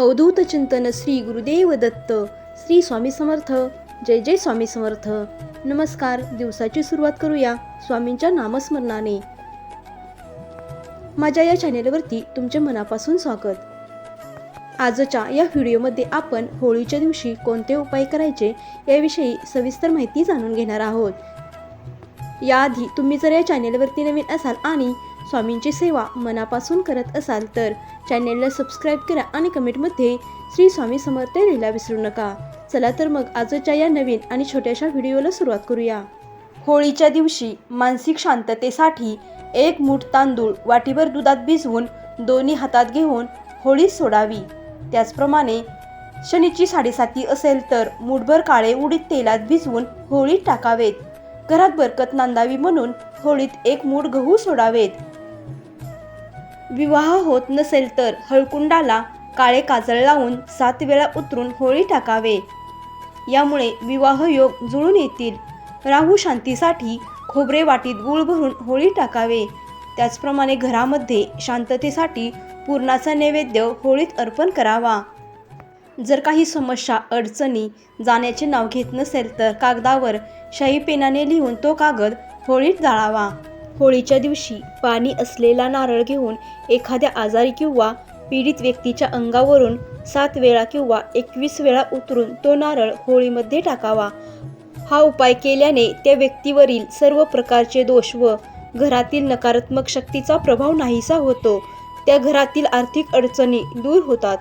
अवधूत चिंतन श्री गुरुदेव दत्त श्री स्वामी समर्थ. जय जय स्वामी समर्थ. नमस्कार दिवसाची सुरुवात करूया स्वामींच्या नामस्मरणाने. माझ्या या चॅनेलवरती तुमचे मनापासून स्वागत. आजच्या या व्हिडिओमध्ये आपण होळीच्या दिवशी कोणते उपाय करायचे याविषयी सविस्तर माहिती जाणून घेणार आहोत. याआधी तुम्ही जर या चॅनेलवरती नवीन असाल आणि स्वामींची सेवा मनापासून करत असाल तर चॅनेलला सबस्क्राईब करा आणि कमेंटमध्ये श्री स्वामी समर्थ लिहिला विसरू नका. चला तर मग आजच्या या नवीन आणि छोट्याशा व्हिडिओला सुरुवात करूया. होळीच्या दिवशी मानसिक शांततेसाठी एक मूठ तांदूळ वाटीभर दुधात भिजवून दोन्ही हातात घेऊन होळी सोडावी. त्याचप्रमाणे शनीची साडेसाती असेल तर मूठभर काळे उडीद तेलात भिजवून होळीत टाकावेत. घरात बरकत नांदावी म्हणून होळीत एक मूठ गहू सोडावेत. विवाह होत नसेल तर हळकुंडाला काळे काजळ लावून सात वेळा उतरून होळी टाकावे. यामुळे विवाह योग जुळून येतील. राहू शांतीसाठी खोबरे वाटीत गुळ भरून होळी टाकावे. त्याचप्रमाणे घरामध्ये शांततेसाठी पूर्णाचा नैवेद्य होळीत अर्पण करावा. जर काही समस्या अडचणी जाण्याचे नाव घेत नसेल तर कागदावर शाई पेनाने लिहून तो कागद होळीत जाळावा. होळीच्या दिवशी पाणी असलेला नारळ घेऊन एखाद्या आजारी किंवा पीडित व्यक्तीच्या अंगावरून सात वेळा किंवा एकवीस वेळा उतरून तो नारळ होळीमध्ये टाकावा. हा उपाय केल्याने त्या व्यक्तीवरील सर्व प्रकारचे दोष व घरातील नकारात्मक शक्तीचा प्रभाव नाहीसा होतो. त्या घरातील आर्थिक अडचणी दूर होतात.